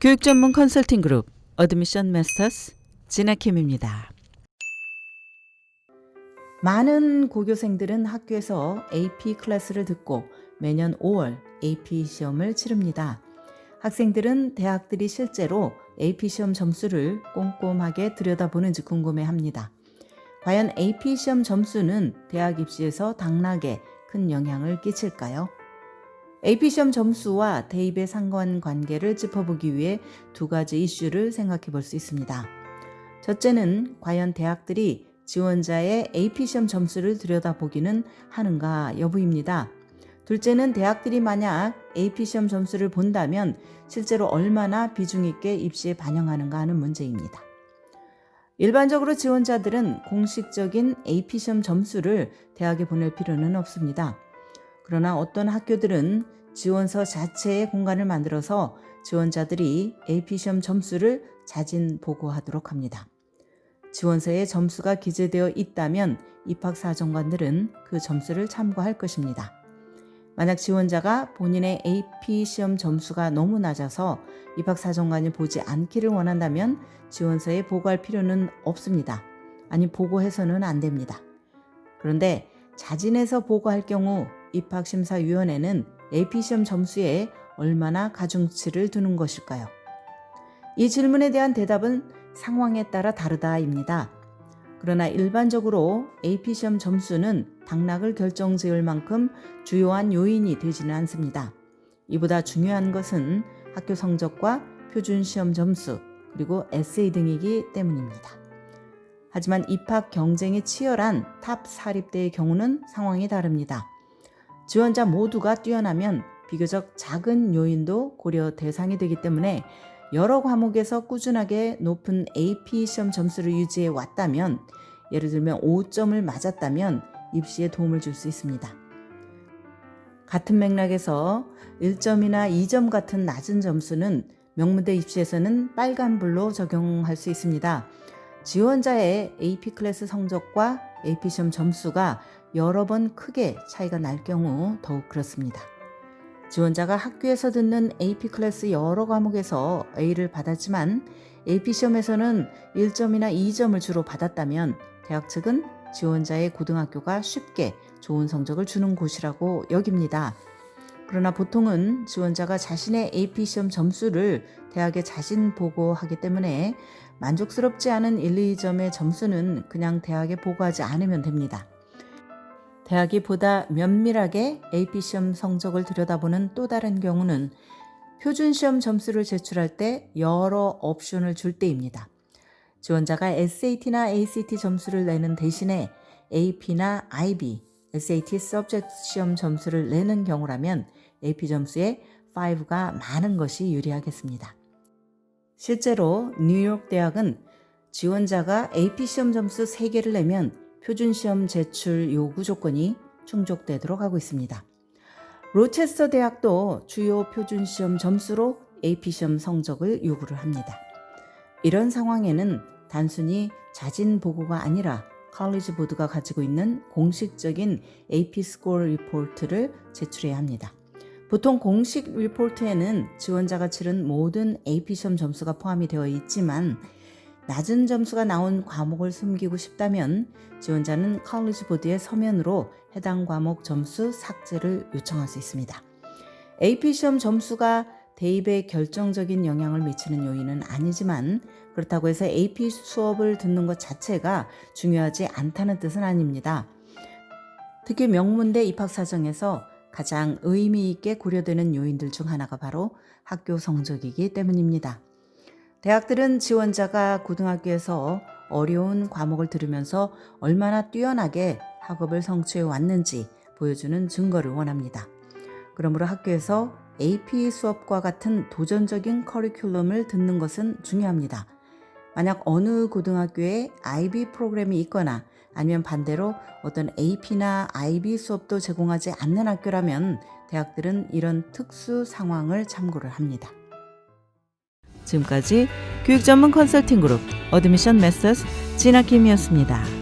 교육 전문 컨설팅 그룹 어드미션 마스터스 진아킴입니다. 많은 고교생들은 학교에서 AP 클래스를 듣고 매년 5월 AP 시험을 치릅니다. 학생들은 대학들이 실제로 AP 시험 점수를 꼼꼼하게 들여다보는지 궁금해 합니다. 과연 AP 시험 점수는 대학 입시에서 당락에 큰 영향을 끼칠까요? AP 시험 점수와 대입의 상관관계를 짚어보기 위해 두 가지 이슈를 생각해 볼 수 있습니다. 첫째는 과연 대학들이 지원자의 AP 시험 점수를 들여다보기는 하는가 여부입니다. 둘째는 대학들이 만약 AP 시험 점수를 본다면 실제로 얼마나 비중 있게 입시에 반영하는가 하는 문제입니다. 일반적으로 지원자들은 공식적인 AP 시험 점수를 대학에 보낼 필요는 없습니다. 그러나 어떤 학교들은 지원서 자체의 공간을 만들어서 지원자들이 AP 시험 점수를 자진 보고하도록 합니다. 지원서에 점수가 기재되어 있다면 입학사정관들은 그 점수를 참고할 것입니다. 만약 지원자가 본인의 AP 시험 점수가 너무 낮아서 입학사정관이 보지 않기를 원한다면 지원서에 보고할 필요는 없습니다. 아니, 보고해서는 안 됩니다. 그런데 자진해서 보고할 경우 입학심사위원회는 AP 시험 점수에 얼마나 가중치를 두는 것일까요? 이 질문에 대한 대답은 상황에 따라 다르다입니다. 그러나 일반적으로 AP 시험 점수는 당락을 결정 지을 만큼 주요한 요인이 되지는 않습니다. 이보다 중요한 것은 학교 성적과 표준 시험 점수 그리고 에세이 등이기 때문입니다. 하지만 입학 경쟁이 치열한 탑 사립대의 경우는 상황이 다릅니다. 지원자 모두가 뛰어나면 비교적 작은 요인도 고려 대상이 되기 때문에 여러 과목에서 꾸준하게 높은 AP 시험 점수를 유지해 왔다면 예를 들면 5점을 맞았다면 입시에 도움을 줄 수 있습니다. 같은 맥락에서 1점이나 2점 같은 낮은 점수는 명문대 입시에서는 빨간불로 적용할 수 있습니다. 지원자의 AP 클래스 성적과 AP 시험 점수가 여러 번 크게 차이가 날 경우 더욱 그렇습니다. 지원자가 학교에서 듣는 AP 클래스 여러 과목에서 A를 받았지만 AP 시험에서는 1점이나 2점을 주로 받았다면 대학 측은 지원자의 고등학교가 쉽게 좋은 성적을 주는 곳이라고 여깁니다. 그러나 보통은 지원자가 자신의 AP 시험 점수를 대학에 자신 보고하기 때문에 만족스럽지 않은 1, 2점의 점수는 그냥 대학에 보고하지 않으면 됩니다. 대학이 보다 면밀하게 AP 시험 성적을 들여다보는 또 다른 경우는 표준 시험 점수를 제출할 때 여러 옵션을 줄 때입니다. 지원자가 SAT나 ACT 점수를 내는 대신에 AP나 IB, SAT Subject 시험 점수를 내는 경우라면 AP 점수에 5가 많은 것이 유리하겠습니다. 실제로 뉴욕 대학은 지원자가 AP 시험 점수 3개를 내면 표준 시험 제출 요구 조건이 충족되도록 하고 있습니다. 로체스터 대학도 주요 표준 시험 점수로 AP 시험 성적을 요구를 합니다. 이런 상황에는 단순히 자진 보고가 아니라 칼리지 보드가 가지고 있는 공식적인 AP 스코어 리포트를 제출해야 합니다. 보통 공식 리포트에는 지원자가 치른 모든 AP 시험 점수가 포함이 되어 있지만 낮은 점수가 나온 과목을 숨기고 싶다면 지원자는 칼리지 보드의 서면으로 해당 과목 점수 삭제를 요청할 수 있습니다. AP 시험 점수가 대입에 결정적인 영향을 미치는 요인은 아니지만 그렇다고 해서 AP 수업을 듣는 것 자체가 중요하지 않다는 뜻은 아닙니다. 특히 명문대 입학 사정에서 가장 의미 있게 고려되는 요인들 중 하나가 바로 학교 성적이기 때문입니다. 대학들은 지원자가 고등학교에서 어려운 과목을 들으면서 얼마나 뛰어나게 학업을 성취해 왔는지 보여주는 증거를 원합니다. 그러므로 학교에서 AP 수업과 같은 도전적인 커리큘럼을 듣는 것은 중요합니다. 만약 어느 고등학교에 IB 프로그램이 있거나 아니면 반대로 어떤 AP나 IB 수업도 제공하지 않는 학교라면 대학들은 이런 특수 상황을 참고를 합니다. 지금까지 교육 전문 컨설팅 그룹 어드미션 메서스 진아킴이었습니다.